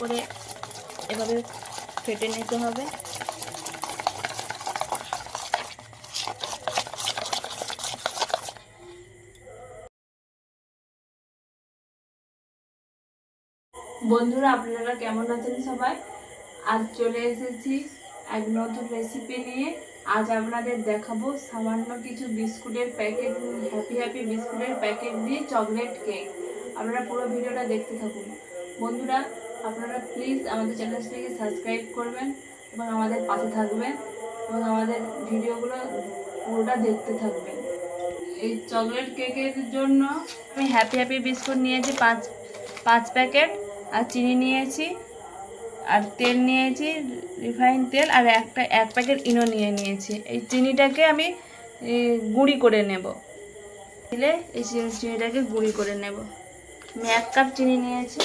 করে এভাবে ফেটে নিতে হবে। বন্ধুরা, আপনারা কেমন আছেন সবাই? আজ চলে এসেছি এক নতুন রেসিপি নিয়ে। আজ আপনাদের দেখাবো সামান্য কিছু বিস্কুটের প্যাকেট হ্যাপি হ্যাপি বিস্কুটের প্যাকেট দিয়ে চকলেট কেক আপনারা পুরো ভিডিওটা দেখতে থাকুন। বন্ধুরা আপনারা প্লিজ আমাদের চ্যানেলটিকে সাবস্ক্রাইব করবেন এবং আমাদের পাশে থাকবেন এবং আমাদের ভিডিওগুলো পুরোটা দেখতে থাকবেন। এই চকলেট কেকের জন্য আমি হ্যাপি হ্যাপি বিস্কুট নিয়েছি, পাঁচ পাঁচ প্যাকেট আর চিনি নিয়েছি, আর তেল নিয়েছি রিফাইন তেল, আর একটা, এক প্যাকেট ইনো নিয়ে নিয়েছি। এই চিনিটাকে আমি গুঁড়ি করে নেব। দিলে এই চিনি- চিনিটাকে গুঁড়ি করে নেব। আমি এক কাপ চিনি নিয়েছি।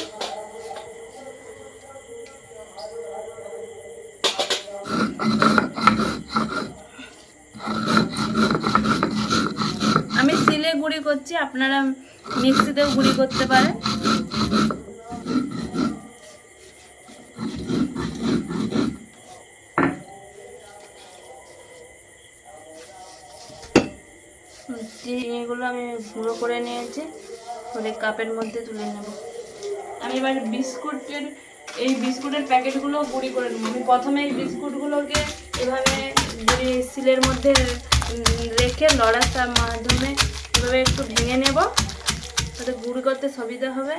করছি, আপনারা মিক্সিতেও গুঁড়ি করতে পারেন। এগুলো আমি গুঁড়ো করে নিয়েছি করে কাপের মধ্যে তুলে নেব। আমি এবার বিস্কুটের, এই বিস্কুটের প্যাকেটগুলো গুঁড়ি করে নেব। আমি প্রথমে এই বিস্কুটগুলোকে এভাবে সিলের মধ্যে রেখে লড়ার মাধ্যমে এভাবে একটু ভেঙে নেব তাতে গুঁড়ি করতে সুবিধা হবে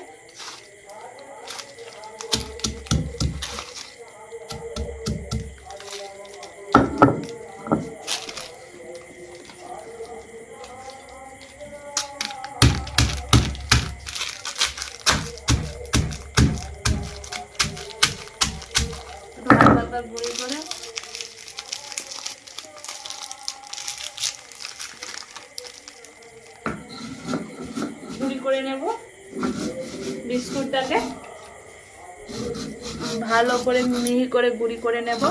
একটু হালকা হালকা গুঁড়ি করে বিস্কুটটাকে ভালো করে মিহি করে গুঁড়ি করে নেব।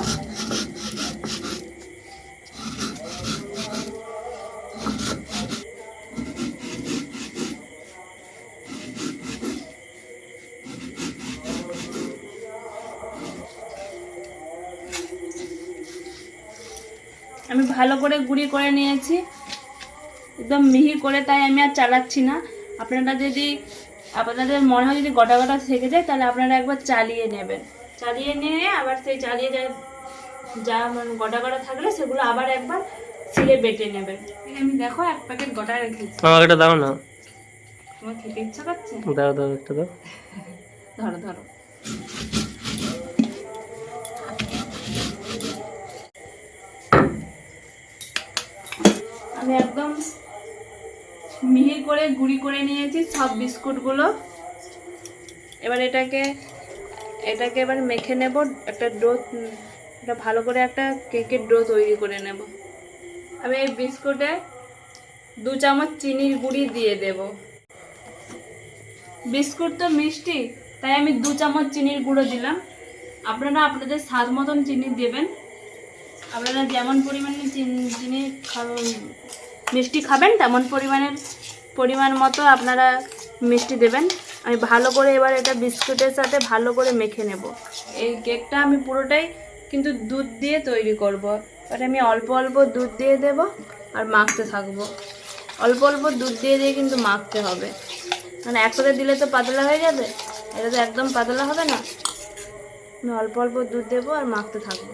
আমি ভালো করে গুঁড়ি করে নিয়েছি। একদম মিহি করে, তাই আমি আর চালাচ্ছি না। আপনারা যদি আপনাদের মনে হয় যদি গোটা গোটা থেকে যায় তাহলে আপনারা একবার চালিয়ে নেবেন। চালিয়ে নিয়ে আবার সেই চালিয়ে যা যা মানে গোটা গোটা থাকলে সেগুলো আবার একবার সিলে বেটে নেবেন। আমি দেখো এক প্যাকেট গোটা রেখেছি। আমাকে একটা দাও না। তোমার খেতে ইচ্ছা করছে? দাও দাও একটা দাও। ধরো ধরো। আমি একদম মিহি করে গুঁড়ি করে নিয়েছি সব বিস্কুটগুলো। এবার এটাকে এটাকে এবার মেখে নেব, একটা ডো, এটা ভালো করে একটা কেকের ডো তৈরি করে নেব। আমি এই বিস্কুটে দু চামচ চিনির গুঁড়ি দিয়ে দেবো। বিস্কুট তো মিষ্টি, তাই আমি দু চামচ চিনির গুঁড়ো দিলাম। আপনারা আপনাদের স্বাদ মতন চিনি দেবেন। আপনারা যেমন পরিমাণে চিনি চিনি মিষ্টি খাবেন, তেমন পরিমাণের পরিমাণ মতো আপনারা মিষ্টি দেবেন। আমি ভালো করে এবার এটা বিস্কুটের সাথে ভালো করে মেখে নেব। এই কেকটা আমি পুরোটাই কিন্তু দুধ দিয়ে তৈরি করব। এবার আমি অল্প অল্প দুধ দিয়ে দেব আর মাখতে থাকব। অল্প অল্প দুধ দিয়ে দিয়ে কিন্তু মাখতে হবে। মানে একসাথে দিলে তো পাতলা হয়ে যাবে। এটা তো একদম পাতলা হবে না। আমি অল্প অল্প দুধ দেবো আর মাখতে থাকব।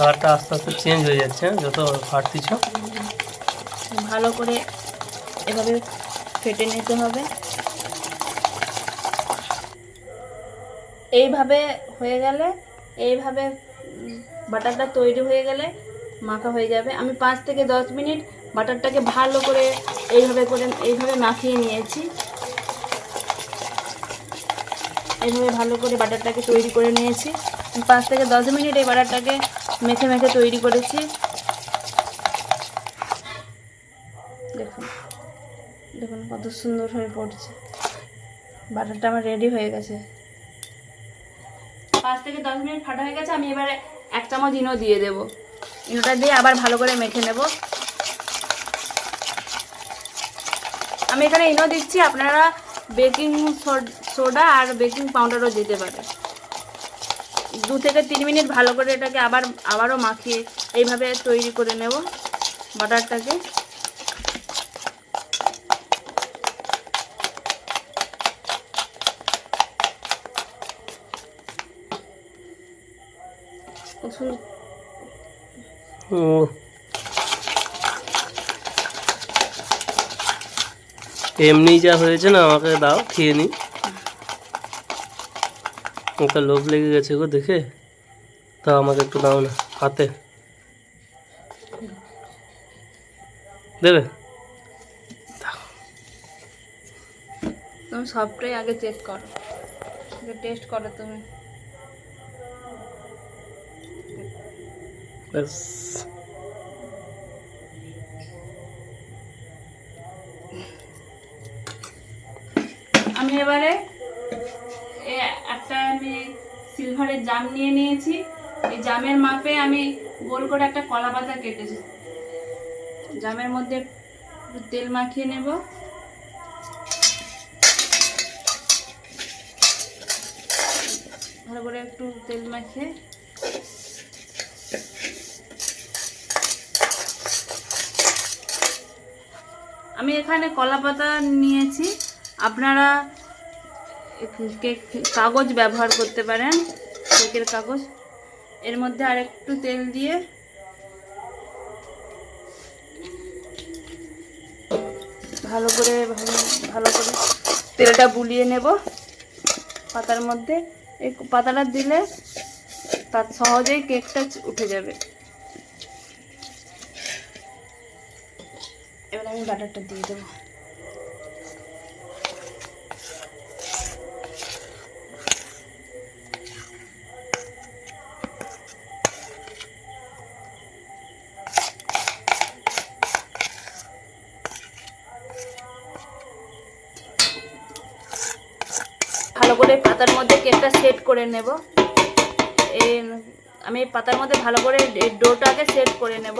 কালারটা আস্তে আস্তে চেঞ্জ হয়ে যাচ্ছে, যত ফাটতিছ ভালো করে এভাবে ফেটে নিতে হবে। এইভাবে হয়ে গেলে, এইভাবে বাটারটা তৈরি হয়ে গেলে মাখা হয়ে যাবে। আমি পাঁচ থেকে দশ মিনিট বাটারটাকে ভালো করে এইভাবে করে, এইভাবে মাখিয়ে নিয়েছি। এইভাবে ভালো করে বাটারটাকে তৈরি করে নিয়েছি। পাঁচ থেকে দশ মিনিট এই বাটারটাকে মেখে মেখে তৈরি করেছি। দেখুন দেখুন কত সুন্দর হয়ে পড়ছে। বাটারটা আমার রেডি হয়ে গেছে। পাঁচ থেকে দশ মিনিট ফাটা হয়ে গেছে, আমি এবারে এক চামচ ইনো দিয়ে দেব। ইনোটা দিয়ে আবার ভালো করে মেখে নেব। আমি এখানে ইনো দিচ্ছি, আপনারা বেকিং সোডা আর বেকিং পাউডারও দিতে পারেন। দু থেকে তিন মিনিট ভালো করে এটাকে আবার আবারও মাখিয়ে এইভাবে তৈরি করে নেব বাটারটাকে। ও এমনি যা হয়েছে না আমাকে দাও খেয়ে নি। ওকে লোভ লেগে গেছে গো দেখে। তাও আমাকে একটু দাও না হাতে। দেবে? তুমি সবটাই আগে চেক করো। টেস্ট করো তুমি। ব্যাস। আমি এবারে একটা আমি সিলভারের জাম নিয়ে নিয়েছি। এই জামের মাপে আমি গোল করে একটা কলা পাতা কেটেছি। জামের মধ্যে তেল মাখিয়ে নেব। ভালো করে একটু তেল মাখিয়ে। আমি এখানে কলা পাতা নিয়েছি। আপনারা কেক, কাগজ ব্যবহার করতে পারেন, কেকের কাগজ। এর মধ্যে আরেকটু তেল দিয়ে ভালো করে, ভালো ভালো করে তেলটা বুলিয়ে নেব। পাতার মধ্যে, এই পাতাটা দিলে তার সহজেই কেকটা উঠে যাবে। এবার আমি বাটারটা দিয়ে দেবো। করে নেব। এই আমি পাতার মধ্যে ভালো করে ডোটাকে সেট করে নেব।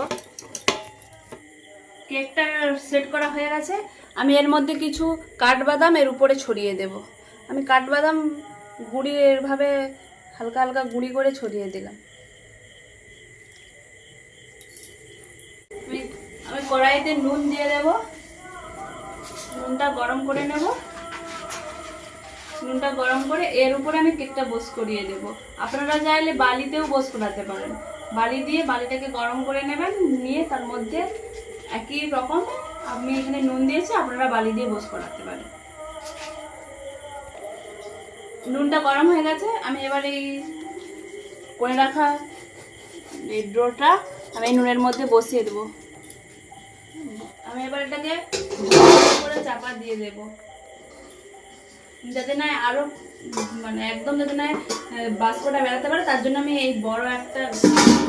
কেকটা সেট করা হয়ে গেছে। আমি এর মধ্যে কিছু কাঠবাদাম এর উপরে ছড়িয়ে দেব। আমি কাঠবাদাম গুঁড়ি এভাবে হালকা হালকা গুঁড়ি করে ছড়িয়ে দিলাম। আমি কড়াইতে নুন দিয়ে দেব। নুনটা গরম করে নেব। নুনটা গরম করে এর উপরে আমি কেকটা বোস করিয়ে দেব। আপনারা চাইলে বালিতেও বোস করাতে পারেন। বালি দিয়ে বালিটাকে গরম করে নেবেন, নিয়ে তার মধ্যে একই রকম আমি এখানে নুন দিয়েছি, আপনারা বালি দিয়ে বোস করাতে পারেন। নুনটা গরম হয়ে গেছে, আমি এবার এই করে রাখা এই ডোটা আমি নুনের মধ্যে বসিয়ে দেবো। আমি এবার এটাকে চাপা দিয়ে দেবো। যাতে না আরও মানে একদম যাতে না বাষ্পটা বেড়াতে পারে তার জন্য আমি এই বড় একটা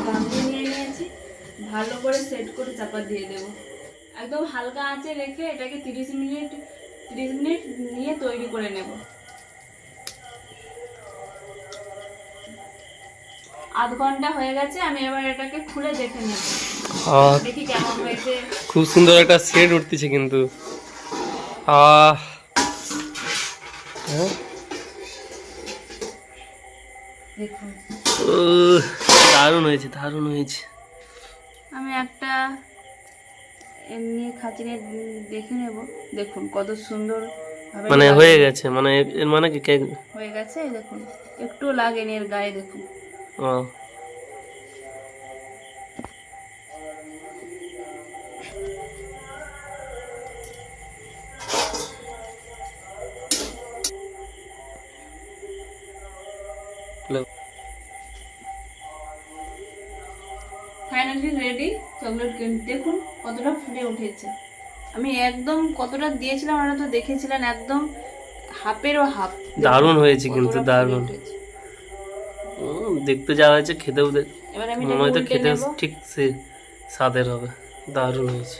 গামলি নিয়ে নিয়েছি। ভালো করে সেট করে চাপা দিয়ে দেবো। একদম হালকা আঁচে রেখে এটাকে তিরিশ মিনিট তিরিশ মিনিট নিয়ে তৈরি করে নেব। আধ ঘণ্টা হয়ে গেছে আমি এবার এটাকে খুলে দেখে নেব। দেখি কেমন হয়েছে। খুব সুন্দর একটা সেট উঠতেছে কিন্তু। আহ দারুণ হয়েছে দারুণ হয়েছে। আমি একটা এমনি খাঁচিনে দেখে নেব। দেখুন কত সুন্দর মানে হয়ে গেছে মানে এর- মানে কি কেক হয়ে গেছে দেখুন। একটু লাগেনি এর গায়ে দেখুন। ও। ফাইনালি রেডি চকলেট কেক দেখুন কতটা ফুলে উঠেছে। আমি একদম কতটা দিয়েছিলাম আপনারা তো দেখেছিলেন একদম হাফেরও হাফ। দারুণ হয়েছে কিন্তু দারুণ। দেখতে যাওয়া হয়েছে খেতেও এবার আমি মনে হয় তো খেতে ঠিক সে স্বাদের হবে। দারুণ হয়েছে।